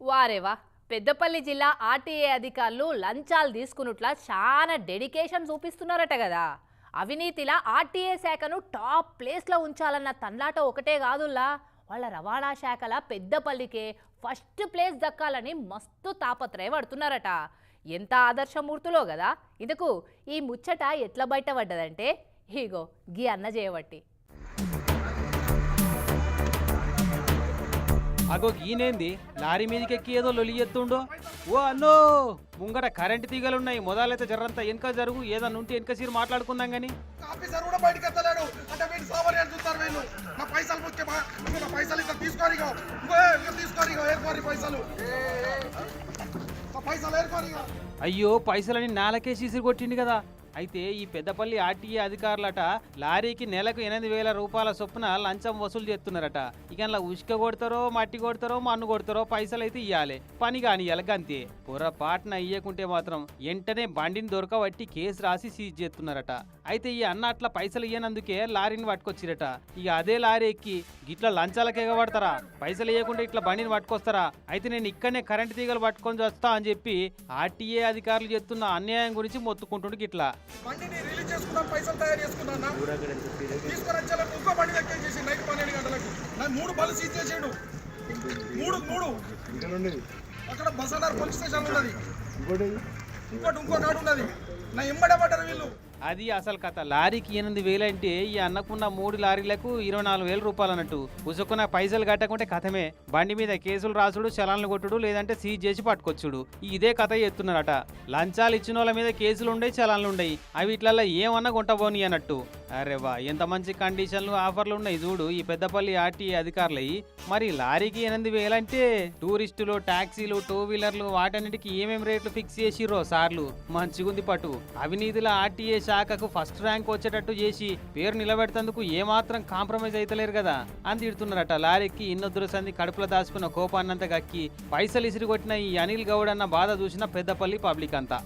వారేవా? పెద్దపల్లి జిల్లా ఆర్టీఏ అధికారులు లంచాలు తీసుకున్నట్లా చాలా డెడికేషన్ చూపిస్తున్నారట కదా. అవినీతిలా ఆర్టీఏ శాఖను టాప్ ప్లేస్లో ఉంచాలన్న తన్లాట ఒకటే కాదుల్లా. వాళ్ళ రవాణా శాఖల పెద్దపల్లికే ఫస్ట్ ప్లేస్ దక్కాలని మస్తు తాపత్రయపడుతున్నారట. ఎంత ఆదర్శమూర్తులో కదా. ఇందుకు ఈ ముచ్చట ఎట్లా బయటపడ్డదంటే హీగో గీ అన్న చేయబట్టి అగో ఈనేంది లారీ మీదకి ఎక్కి ఏదో లొలి ఎత్తుండో? ఓ అన్నో! ముంగట కరెంట్ తీగలున్నాయి. మొదలైతే జర్రంతా వెనక జరుగు. ఏదన్నా ఉంటే వెనక సీరు మాట్లాడుకుందాం గాని. ఆఫీసర్ కూడా బయటికి ఎత్తలేడు. అంటే వీళ్ళు సామాన్య చూస్తారు వీళ్ళు. నా పైసలు ముఖ్యమా ఇంకో నా పైసలు ఇక్కడ తీసుకోరు ఇగో. ఇంకో ఇక్కడ తీసుకోరు ఇగో. ఏర్కోరి పైసలు. నా పైసలు ఏర్కోరి ఇగో. అయ్యో పైసలని నాలకే సీసీ కొట్టిండు కదా. అయితే ఈ పెద్దపల్లి ఆర్టీఏ అధికారులట లారీకి నెలకు ఎనిమిది వేల రూపాయల చొప్పున లంచం వసూలు చేస్తున్నారట. ఇక అలా ఉసుక కొడతారో మట్టి కొడతారో మన్ను కొడతారో పైసలు అయితే ఇవ్వాలి పని కాని ఎలగంతే. పొరపాటున ఇయ్యకుంటే మాత్రం వెంటనే బండిని దొరకబట్టి కేసు రాసి సీజ్ చేస్తున్నారట. అయితే ఈ అన్న అట్లా పైసలు ఇయ్యనందుకే లారీని పట్టుకొచ్చిరట. ఇక అదే లారీ ఎక్కి ఇట్లా లంచాలకు ఎగబడతారా? పైసలు ఇవ్వకుండా ఇట్లా బండిని పట్టుకొస్తారా? అయితే నేను ఇక్కడనే కరెంటు తీగలు పట్టుకొని వస్తా అని చెప్పి ఆర్టీఏ అధికారులు చేస్తున్న అన్యాయం గురించి మొత్తుకుంటుండు ఇట్లా బండిని రిలీజ్ చేసుకున్నాం పైసలు తయారు చేసుకున్నా తీసుకొని వచ్చేలకు ఇంకో బండి లెక్క చేసి నైట్ పన్నెండు గంటలకు. నా మూడు బలు సీజ్ చేసాడు. మూడు మూడు. అక్కడ బసానార్ పోలీస్ స్టేషన్ ఉన్నది. ఇంకోటి ఇంకో నాడు ఉన్నది. నా వీళ్ళు. అది అసలు కథ. లారీకి ఎనిమిది వేలు అంటే ఈ అన్నకున్న మూడు లారీలకు ఇరవై నాలుగు వేల రూపాయలు అన్నట్టు. ఉసుకున్న పైసలు కట్టకుంటే కథమే. బండి మీద కేసులు రాసుడు చలాన్లు కొట్టుడు లేదంటే సీజ్ చేసి పట్టుకొచ్చుడు. ఇదే కథ ఎత్తున్నారట లంచాలు ఇచ్చిన వాళ్ళ మీద కేసులు ఉండయి చలాన్లు ఉండయి అవి ఇట్లల్లో ఏమన్నా కొంటబోని అన్నట్టు. అరే వా ఎంత మంచి కండిషన్లు ఆఫర్లు ఉన్నాయి చూడు. ఈ పెద్దపల్లి ఆర్టీఏ అధికారులయ్యి మరి లారీకి ఎనిమిది వేలంటే టూరిస్టులు టాక్సీలు టూ వీలర్లు వాటన్నిటికీ ఏమేమి రేట్లు ఫిక్స్ చేసిర్రో సార్లు? మంచిగుంది పటు. అవినీతిల ఆర్టీఏ శాఖకు ఫస్ట్ ర్యాంక్ వచ్చేటట్టు చేసి పేరు నిలబెడతందుకు ఏమాత్రం కాంప్రమైజ్ అయితలేరు కదా. అని తిడుతున్నారట లారీకి ఇన్నొద్దుల సంది కడుపులో దాచుకున్న కోపాన్నంత గక్కి పైసలు ఇసిరిగొట్టిన ఈ అనిల్ గౌడ్ అన్న బాధ చూసిన పెద్దపల్లి పబ్లిక్ అంతా.